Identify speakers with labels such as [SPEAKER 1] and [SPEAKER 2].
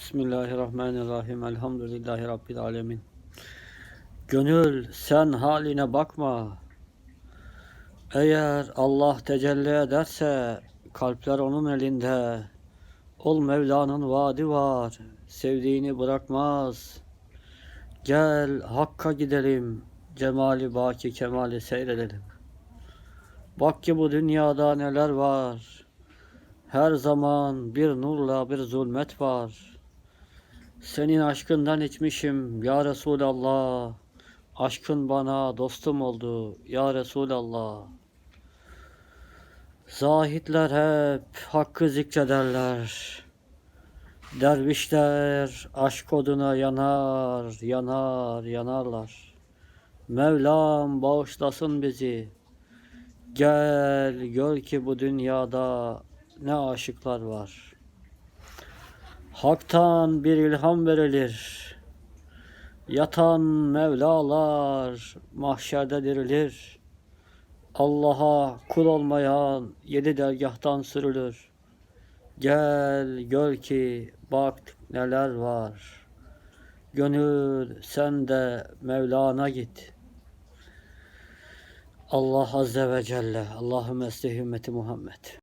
[SPEAKER 1] Bismillahirrahmanirrahim. Elhamdülillahi Rabbil alemin. Gönül sen haline bakma. Eğer Allah tecelli ederse kalpler onun elinde. Ol Mevla'nın vaadi var. Sevdiğini bırakmaz. Gel Hakk'a gidelim. Cemali baki kemali seyredelim. Bak ki bu dünyada neler var. Her zaman bir nurla bir zulmet var. Senin aşkından içmişim ya Resulallah. Aşkın bana dostum oldu ya Resulallah. Zahitler hep hakkı zikrederler. Dervişler aşk oduna yanar, yanar, yanarlar. Mevlam bağışlasın bizi. Gel gör ki bu dünyada ne aşıklar var. Hak'tan bir ilham verilir. Yatan Mevlalar mahşerde dirilir. Allah'a kul olmayan yedi dergahtan sürülür. Gel gör ki bak neler var. Gönül sen de Mevlana git. Allah Azze ve Celle. Allahümme estih ümmeti Muhammed.